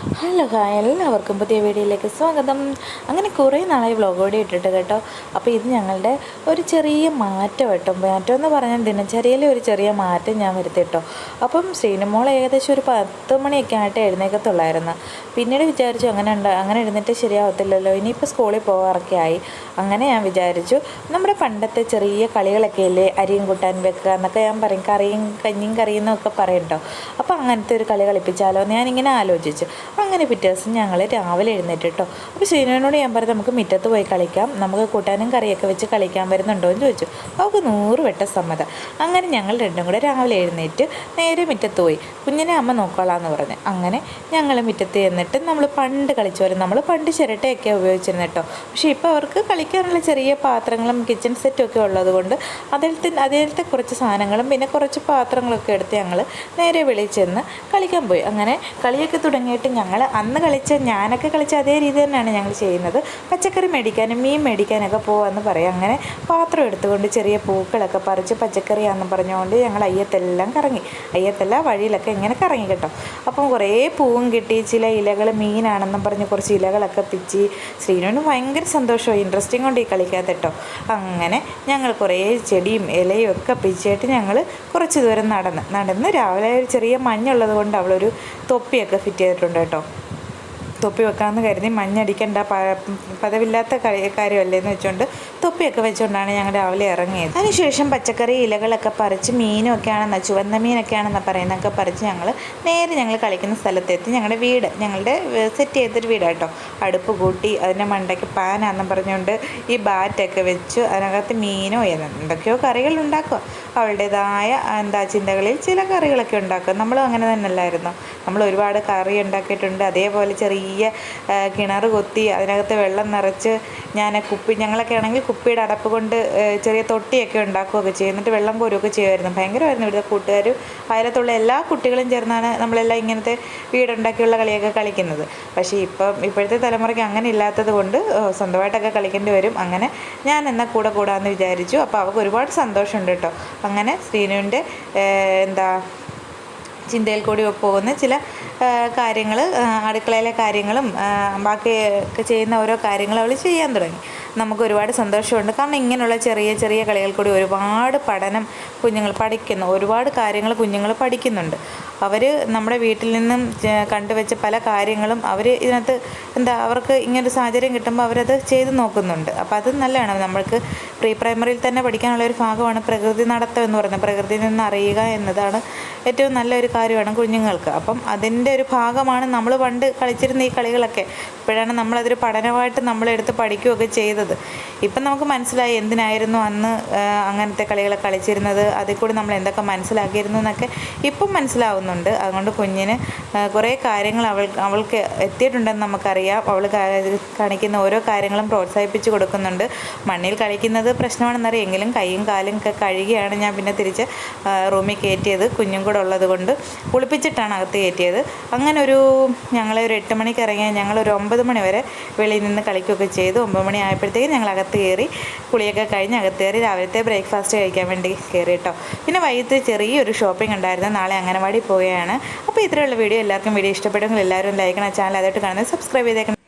Hello hi എല്ലാവർക്കും പുതിയ വീഡിയോയിലേക്ക് സ്വാഗതം. അങ്ങനെ കുറേ നാളായി വ്ളോഗ് കൂടി ഇട്ടിട്ട് കേട്ടോ. അപ്പോൾ ഇത് ഞങ്ങളുടെ ഒരു ചെറിയ മാറ്റം കേട്ടോ. മാറ്റം എന്ന് പറഞ്ഞാൽ ദിനചര്യയിലെ ഒരു ചെറിയ മാറ്റം ഞാൻ വരുത്തിട്ടോ അപ്പം ശ്രീനുമോൾ ഏകദേശം ഒരു പത്ത് മണിയൊക്കെ ആയിട്ട് എഴുന്നേക്കത്തുള്ളായിരുന്നു. പിന്നീട് വിചാരിച്ചു അങ്ങനെ ഉണ്ട് അങ്ങനെ എഴുന്നേറ്റ് ശരിയാവത്തില്ലല്ലോ. ഇനിയിപ്പോൾ സ്കൂളിൽ പോകാറൊക്കെ ആയി. അങ്ങനെ ഞാൻ വിചാരിച്ചു നമ്മുടെ പണ്ടത്തെ ചെറിയ കളികളൊക്കെ അല്ലേ അരിയും കൂട്ടാൻ വെക്കുക എന്നൊക്കെ ഞാൻ പറയും. കറിയും കഞ്ഞിയും കറിയും എന്നൊക്കെ പറയും കേട്ടോ. അപ്പോൾ അങ്ങനത്തെ ഒരു കളി കളിപ്പിച്ചാലോ ഞാനിങ്ങനെ ആലോചിച്ചു. അങ്ങനെ പിറ്റേ ദിവസം ഞങ്ങൾ രാവിലെ എഴുന്നേറ്റ് കേട്ടോ അപ്പോൾ ശ്രീനുവിനോട് ഞാൻ പറഞ്ഞു നമുക്ക് മുറ്റത്ത് പോയി കളിക്കാം. നമുക്ക് കൂട്ടാനും കറിയൊക്കെ വെച്ച് കളിക്കാൻ വരുന്നുണ്ടോ? എന്ന് ചോദിച്ചു. അവൾക്ക് നൂറ് വട്ട സമ്മതം. അങ്ങനെ ഞങ്ങൾ രണ്ടും കൂടെ രാവിലെ എഴുന്നേറ്റ് നേരെ മുറ്റത്ത് പോയി. കുഞ്ഞിനെ അമ്മ നോക്കോളാന്ന് പറഞ്ഞു. അങ്ങനെ ഞങ്ങൾ മുറ്റത്ത് ചെന്നിട്ട് നമ്മൾ പണ്ട് കളിച്ചു വരും നമ്മൾ പണ്ട് ചിരട്ടയൊക്കെ ഉപയോഗിച്ചിരുന്നു കേട്ടോ പക്ഷേ ഇപ്പോൾ അവർക്ക് കളിക്കാനുള്ള ചെറിയ പാത്രങ്ങളും കിച്ചൺ സെറ്റും ഒക്കെ ഉള്ളത് കൊണ്ട് അതിലത്തെ അതിലത്തെ കുറച്ച് സാധനങ്ങളും പിന്നെ കുറച്ച് പാത്രങ്ങളൊക്കെ എടുത്ത് ഞങ്ങൾ നേരെ വിളിച്ചെന്ന് ചെന്ന് കളിക്കാൻ പോയി. അങ്ങനെ കളിയൊക്കെ തുടങ്ങിയിട്ട് ഞങ്ങൾ അന്ന് കളിച്ച ഞാനൊക്കെ കളിച്ച അതേ രീതി തന്നെയാണ് ഞങ്ങൾ ചെയ്യുന്നത്. പച്ചക്കറി മേടിക്കാനും മീൻ മേടിക്കാനൊക്കെ പോകാമെന്ന് പറയും. അങ്ങനെ പാത്രം എടുത്തുകൊണ്ട് ചെറിയ പൂക്കളൊക്കെ പറിച്ച് പച്ചക്കറിയാണെന്ന് പറഞ്ഞുകൊണ്ട് ഞങ്ങൾ അയ്യത്തെല്ലാം കറങ്ങി. അയ്യത്തല്ല വഴിയിലൊക്കെ ഇങ്ങനെ കറങ്ങി കേട്ടോ. അപ്പം കുറേ പൂവും കിട്ടി ചില ഇലകൾ മീനാണെന്നും പറഞ്ഞ് കുറച്ച് ഇലകളൊക്കെ പിച്ചി. ശ്രീനുവിന് ഭയങ്കര സന്തോഷമായി ഇൻട്രസ്റ്റിംഗ് കൊണ്ട് ഈ കളിക്കാത്ത കേട്ടോ. അങ്ങനെ ഞങ്ങൾ കുറേ ചെടിയും ഇലയും ഒക്കെ പിച്ചിട്ട് ഞങ്ങൾ കുറച്ച് ദൂരം നടന്ന്. നടന്ന് രാവിലെ ഒരു ചെറിയ മഞ്ഞുള്ളത് കൊണ്ട് അവളൊരു തൊപ്പിയൊക്കെ ഫിറ്റ് ചെയ്തിട്ടുണ്ട് കേട്ടോ തൊപ്പി വെക്കാമെന്ന് കരുതി മഞ്ഞടിക്കേണ്ട പദവില്ലാത്ത കാര്യമല്ലേ എന്ന് വെച്ചുകൊണ്ട് തൊപ്പിയൊക്കെ വെച്ചുകൊണ്ടാണ് ഞങ്ങൾ രാവിലെ ഇറങ്ങിയത്. അതിനുശേഷം പച്ചക്കറി ഇലകളൊക്കെ പറിച്ച് മീനും ഒക്കെയാണെന്ന് ചുവന്ന മീനൊക്കെയാണെന്ന് പറയുന്നതൊക്കെ പറിച്ച് ഞങ്ങൾ നേരെ ഞങ്ങൾ കളിക്കുന്ന സ്ഥലത്തെത്തി. ഞങ്ങളുടെ വീട് ഞങ്ങളുടെ സെറ്റ് ചെയ്തൊരു വീടാണ് കേട്ടോ അടുപ്പ് കൂട്ടി അതിന്റെ മണ്ടയ്ക്ക് പാനാന്നും പറഞ്ഞുകൊണ്ട് ഈ ബാറ്റൊക്കെ വെച്ച് അതിനകത്ത് മീനോ എന്തൊക്കെയോ കറികൾ ഉണ്ടാക്കുക. അവളുടേതായ എന്താ ചിന്തകളിൽ ചില കറികളൊക്കെ ഉണ്ടാക്കും നമ്മളും അങ്ങനെ തന്നെ അല്ലായിരുന്നു നമ്മൾ ഒരുപാട് കറി ഉണ്ടാക്കിയിട്ടുണ്ട്. അതേപോലെ ചെറിയ ആ, കിണർ കൊത്തി അതിനകത്ത് വെള്ളം നിറച്ച് ഞാൻ കുപ്പി ഞങ്ങളൊക്കെ ആണെങ്കിൽ കുപ്പിയുടെ അടപ്പ് കൊണ്ട് ചെറിയ തൊട്ടിയൊക്കെ ഉണ്ടാക്കുകയൊക്കെ ചെയ്യും. എന്നിട്ട് വെള്ളം കോരുകയൊക്കെ ചെയ്യുമായിരുന്നു. ഭയങ്കരമായിരുന്നു ഇവിടുത്തെ കൂട്ടുകാരും അയലത്തുള്ള എല്ലാ കുട്ടികളും ചേർന്നാണ് നമ്മളെല്ലാം ഇങ്ങനത്തെ വീടുണ്ടാക്കിയുള്ള കളിയൊക്കെ കളിക്കുന്നത്. പക്ഷേ ഇപ്പം ഇപ്പോഴത്തെ തലമുറയ്ക്ക് അങ്ങനെ ഇല്ലാത്തത് കൊണ്ട് സ്വന്തമായിട്ടൊക്കെ കളിക്കേണ്ടി വരും. അങ്ങനെ ഞാൻ എന്നാൽ കൂടെ കൂടാമെന്ന് വിചാരിച്ചു. അപ്പോൾ അവൾക്ക് ഒരുപാട് സന്തോഷമുണ്ട് കേട്ടോ. അങ്ങനെ ശ്രീനുവിന്റെ എന്താ ചിന്തയിൽ കൂടി പോകുന്ന ചില കാര്യങ്ങൾ അടുക്കളയിലെ കാര്യങ്ങളും ബാക്കി ചെയ്യുന്ന ഓരോ കാര്യങ്ങൾ അവൾ ചെയ്യാൻ തുടങ്ങി. നമുക്ക് ഒരുപാട് സന്തോഷമുണ്ട്. കാരണം ഇങ്ങനെയുള്ള ചെറിയ ചെറിയ കളികൾ കൂടി ഒരുപാട് പഠനം കുഞ്ഞുങ്ങൾ പഠിക്കുന്നു. ഒരുപാട് കാര്യങ്ങൾ കുഞ്ഞുങ്ങൾ പഠിക്കുന്നുണ്ട്. അവർ നമ്മുടെ വീട്ടിൽ നിന്നും കണ്ടുവച്ച പല കാര്യങ്ങളും അവർ ഇതിനകത്ത് എന്താ അവർക്ക് ഇങ്ങനൊരു സാഹചര്യം കിട്ടുമ്പോൾ അവരത് ചെയ്ത് നോക്കുന്നുണ്ട്. അപ്പോൾ അത് നല്ലതാണ്. നമ്മൾക്ക് പ്രീ പ്രൈമറിയിൽ തന്നെ പഠിക്കാനുള്ള ഒരു ഭാഗമാണ് പ്രകൃതി നടത്തം എന്ന് പറയുന്നത്. പ്രകൃതിയിൽ നിന്ന് അറിയുക എന്നതാണ് ഏറ്റവും നല്ലൊരു കാര്യമാണ് കുഞ്ഞുങ്ങൾക്ക്. അപ്പം അതിന്റെ ഒരു ഭാഗമാണ് നമ്മൾ പണ്ട് കളിച്ചിരുന്ന ഈ കളികളൊക്കെ. ഇപ്പോഴാണ് നമ്മളതൊരു പഠനമായിട്ട് നമ്മളെടുത്ത് പഠിക്കുകയൊക്കെ ചെയ്തത്. ഇപ്പം നമുക്ക് മനസ്സിലായി എന്തിനായിരുന്നു അന്ന് അങ്ങനത്തെ കളികളെ കളിച്ചിരുന്നത്. അതിൽ കൂടി നമ്മൾ എന്തൊക്കെ മനസ്സിലാക്കിയിരുന്നു എന്നൊക്കെ ഇപ്പം മനസ്സിലാവുന്നുണ്ട്. അതുകൊണ്ട് കുഞ്ഞിന് കുറേ കാര്യങ്ങൾ അവൾ അവൾക്ക് എത്തിയിട്ടുണ്ടെന്ന് നമുക്കറിയാം. അവൾ കാണിക്കുന്ന ഓരോ കാര്യങ്ങളും പ്രോത്സാഹിപ്പിച്ച് കൊടുക്കുന്നുണ്ട്. മണ്ണിൽ കളിക്കുന്നത് പ്രശ്നമാണെന്നറിയാം. എങ്കിലും കൈയും കാലും ഒക്കെ കഴുകിയാണ് ഞാൻ പിന്നെ തിരിച്ച് റൂമിൽ കയറ്റിയത്. കുഞ്ഞും കൂടെ ഉള്ളത് കൊണ്ട് കുളിപ്പിച്ചിട്ടാണ് അകത്ത് കയറ്റിയത്. അങ്ങനെ ഒരു ഞങ്ങളെ ഒരു എട്ട് മണിക്ക് ഇറങ്ങിയാൽ ഞങ്ങൾ ഒരു ഒമ്പത് മണി വരെ വെളിയിൽ നിന്ന് കളിക്കുകയൊക്കെ ചെയ്തു. ഒമ്പത് മണി ആയപ്പോഴത്തേക്കും ഞങ്ങൾ അകത്ത് കയറി കുളിയൊക്കെ കഴിഞ്ഞ് അകത്ത് കയറി രാവിലത്തെ ബ്രേക്ക്ഫാസ്റ്റ് കഴിക്കാൻ വേണ്ടി കയറി കേട്ടോ പിന്നെ വൈകിട്ട് ചെറിയൊരു ഷോപ്പിംഗ് ഉണ്ടായിരുന്നു. നാളെ അംഗനവാടി പോവുകയാണ്. അപ്പോൾ ഇത്രയുള്ള വീഡിയോ. എല്ലാവർക്കും വീഡിയോ ഇഷ്ടപ്പെടുമെങ്കിൽ എല്ലാവരും ലൈക്കണം ചാനൽ അതായിട്ട് കാണുന്നത് സബ്സ്ക്രൈബ് ചെയ്തേക്കണം.